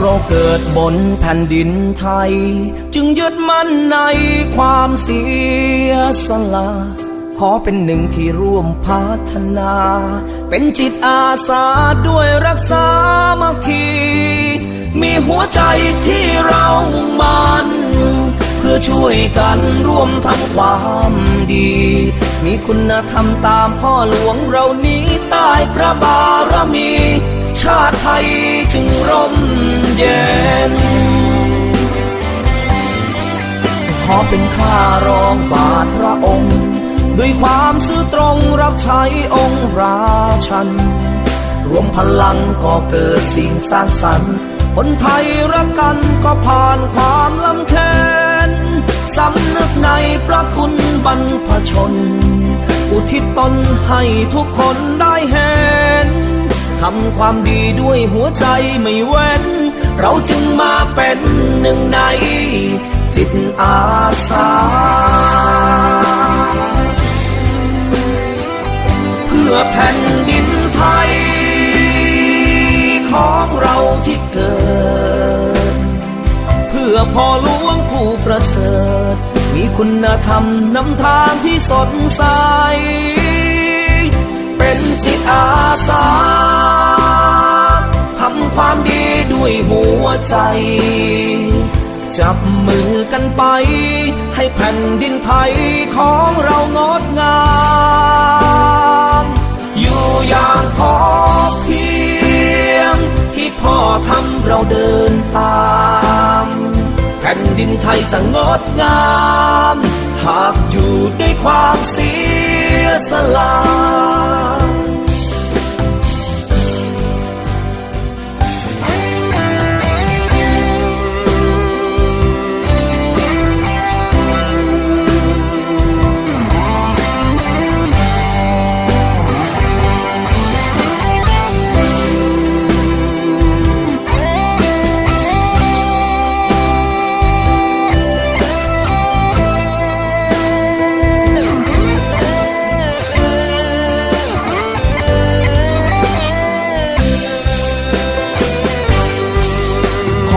เราเกิดบนแผ่นดินไทย จึงยึดมั่นในความเสียสละขอเป็นหนึ่งที่ร่วมพัฒนา เป็นจิตอาสาด้วยรักษามาคี มีหัวใจที่เรามุ่งมันเพื่อช่วยกันร่วมทำความดี มีคุณธรรมตามพ่อหลวงเรานี้ใต้พระบารมี ชาติไทยจึงร่มเย็น ขอเป็นข้ารองบาทพระองค์ ด้วยความซื่อตรงรับใช้องค์ราชัน รวมพลังก็เกิดสิ่งสร้างสรรค์ คนไทยรักกันก็ผ่านความลำเค็นสำนึกในพระคุณบรรพชน อุทิศตนให้ทุกคนได้เห็น ทำความดีด้วยหัวใจไม่เว้น เราจึงมาเป็นหนึ่งใน จิตอาสา เพื่อแผ่นดินไทย ของเราที่เกิด เพื่อพ่อหลวงผู้ประเสริฐ มีคุณธรรมนำทางที่สดใส ความดีด้วยหัวใจ จับมือกันไป ให้แผ่นดินไทยของเรางดงาม อยู่อย่างพอเพียง ที่พ่อทำเราเดินตามแผ่นดินไทยจะงดงาม หากอยู่ด้วยความเสียสละ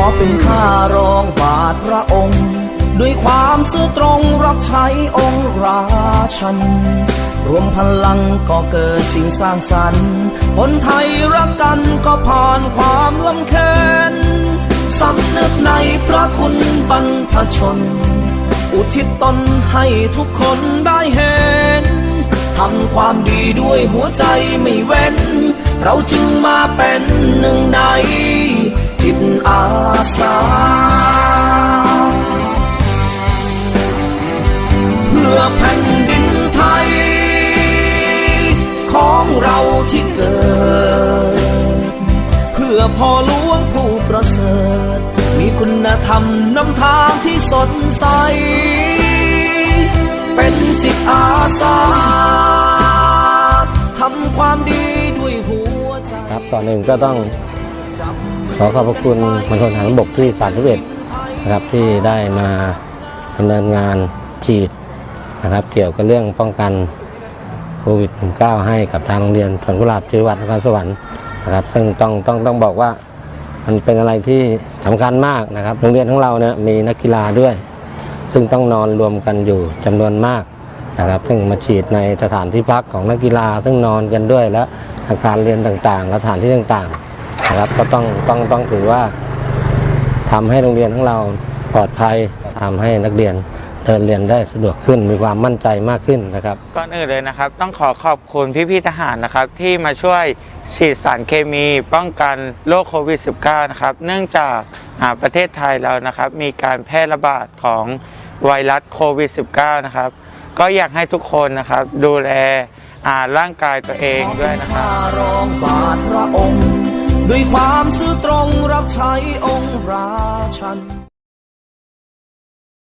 อเป็นข้ารองบาทพระองค์ ด้วยความซื่อตรงรับใช้องค์ราชัน รวมพลังก็เกิดสิ่งสร้างสรรค์ คนไทยรักกันก็ผ่านความลำเค็นสำนึกในพระคุณบรรพชน อุทิศตนให้ทุกคนได้เห็นทำความดีด้วยหัวใจไม่เว้น เราจึงมาเป็นหนึ่งใน ตอาสา เพื่อแผ่นดินไทย ของเราที่เกิด เพื่อพ่อหลวงผู้ประเสริฐ มีคุณธรรมนำทางที่สดใส เป็นจิตอาสาทำความดีด้วยหัวใจ ครับก่อนอื่นก็ต้อง อขอบพระคุณมณฑลทหารบกที่31นะครับที่ได้มาดำเนินงานฉีดนะครับ เกี่ยวกับเรื่องป้องกันโควิด -19 ให้กับทางโรงเรียนสวนกุหลาบจิวัตรนครสวรรค์นะครับ ซึ่งต้องต้องต้องบอกว่ามันเป็นอะไรที่สำคัญมากนะครับ โรงเรียนของเราเนี่ยมีนักกีฬาด้วย ซึ่งต้องนอนรวมกันอยู่จำนวนมากนะครับ ซึ่งมาฉีดในสถานที่พักของนักกีฬา ซึ่งนอนกันด้วยและอาคารเรียนต่างๆและสถานที่ต่างๆ นะครับ ก็ต้องต้องต้องถือว่าทำให้โรงเรียนของเราปลอดภัยทำให้นักเรียนเดินเรียนได้สะดวกขึ้นมีความมั่นใจมากขึ้นนะครับก่อนอื่นเลยนะครับ ต้องขอขอบคุณพี่ๆทหารนะครับ ที่มาช่วยฉีดสารเคมี ป้องกันโรคโควิด -19 นะครับ เนื่องจากอ่าประเทศไทยเรานะครับ มีการแพร่ระบาดของไวรัสโควิด -19 นะครับ ก็อยากให้ทุกคนนะครับ ดูแลอ่าร่างกายตัวเองด้วยนะครับ ด้วยความซื่อตรงรับใช้องค์ราชัน